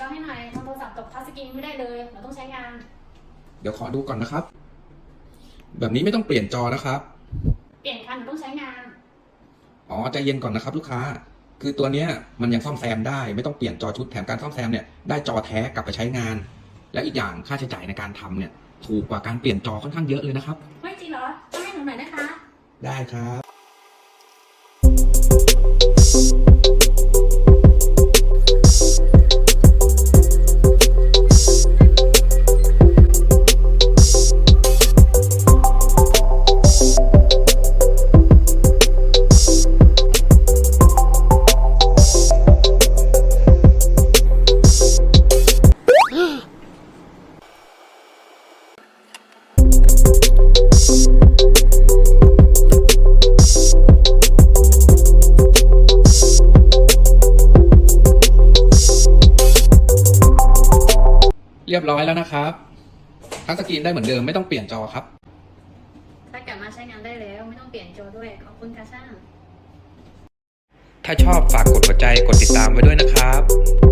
จอให้หน่อยทำโทรศัพท์กับทัชสกรีนไม่ได้เลย เราต้องใช้งาน เดี๋ยวขอดูก่อนนะครับ แบบนี้ไม่ต้องเปลี่ยนจอนะครับ เปลี่ยนคันหนูต้องใช้งาน อ๋อใจเย็นก่อนนะครับ ลูกค้า คือตัวเนี้ยมันยังซ่อมแซมได้ ไม่ต้องเปลี่ยนจอชุดแถมการซ่อมแซมเนี่ยได้จอแท้กลับไปใช้งาน แล้วอีกอย่างค่าใช้จ่ายในการทำเนี่ย ถูกกว่าการเปลี่ยนจอค่อนข้างเยอะเลยนะครับ ไม่จริงเหรอต้องให้หนูหน่อยนะคะ ได้ครับ เรียบร้อยแล้วนะครับทัชสกรีนได้เหมือนเดิมไม่ต้องเปลี่ยนจอครับ ถ้ากลับมาใช้งานได้แล้วไม่ต้องเปลี่ยนจอด้วย ขอบคุณค่ะช่าง ถ้าชอบฝากกดหัวใจกดติดตามไว้ด้วยนะครับ